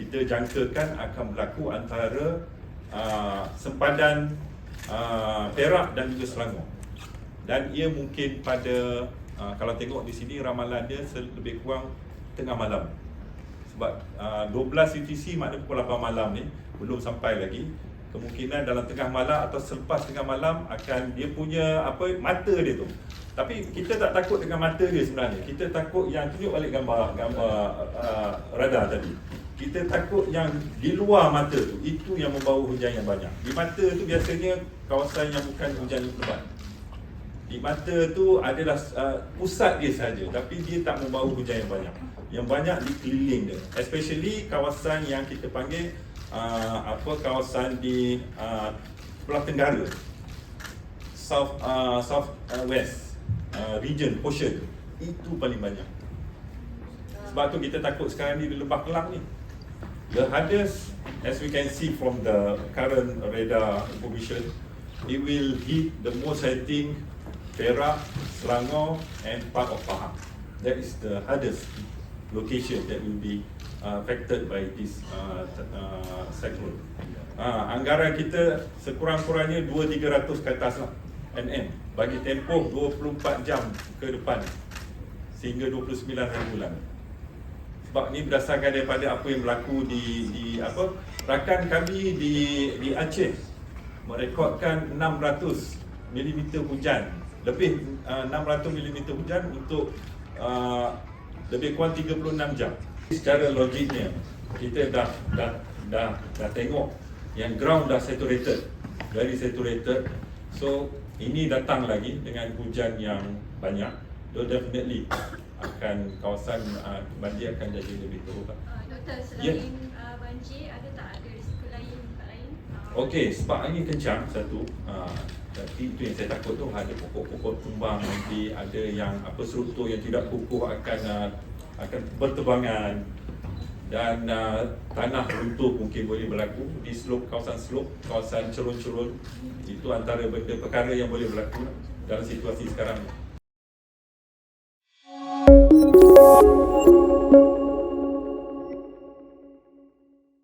kita jangkakan akan berlaku antara uh, sempadan uh, Perak dan juga Selangor. Dan ia mungkin pada uh, kalau tengok di sini ramalan dia lebih kurang tengah malam. Sebab uh, 12 UTC makna pukul 8 malam ni belum sampai lagi. Kemungkinan dalam tengah malam atau selepas tengah malam akan dia punya apa mata dia tu. Tapi kita tak takut dengan mata dia sebenarnya. Kita takut yang tunjuk balik gambar gambar uh, radar tadi. Kita takut yang di luar mata tu itu yang membawa hujan yang banyak. Di mata tu biasanya kawasan yang bukan hujan lebat. Di mata tu adalah uh, pusat dia saja tapi dia tak membawa hujan yang banyak. Yang banyak di keliling dia. Especially kawasan yang kita panggil uh, apa kawasan di uh, Pulau Tenggara. South uh, South uh, West uh, region portion itu paling banyak. Sebab tu kita takut sekarang ni di Lebah Kelang ni. The hardest, as we can see from the current radar information, it will hit the most I think Perak, Selangor and part of Pahang. That is the hardest location that will be uh, affected by this uh, uh, cyclone. Uh, anggaran kita sekurang-kurangnya 2-300 ke atas lah NM bagi tempoh 24 jam ke depan sehingga 29 hari bulan. Sebab ni berdasarkan daripada apa yang berlaku di di apa rakan kami di di Aceh merekodkan 600 mm hujan lebih uh, 600 mm hujan untuk uh, lebih kurang 36 jam. Secara logiknya kita dah dah dah dah tengok yang ground dah saturated, very saturated. So ini datang lagi dengan hujan yang banyak. So definitely akan kawasan uh, banjir akan jadi lebih teruk. Uh, doktor, Ya. selain uh, banjir, ada tak ada risiko lain tempat lain? Uh, Okey, sebab angin kencang satu. Uh, tapi itu yang saya takut tu ada pokok-pokok tumbang nanti ada yang apa struktur yang tidak kukuh akan uh, akan berterbangan dan uh, tanah runtuh mungkin boleh berlaku di slope kawasan slope kawasan cerun-cerun itu antara benda perkara yang boleh berlaku dalam situasi sekarang ni. Thank you.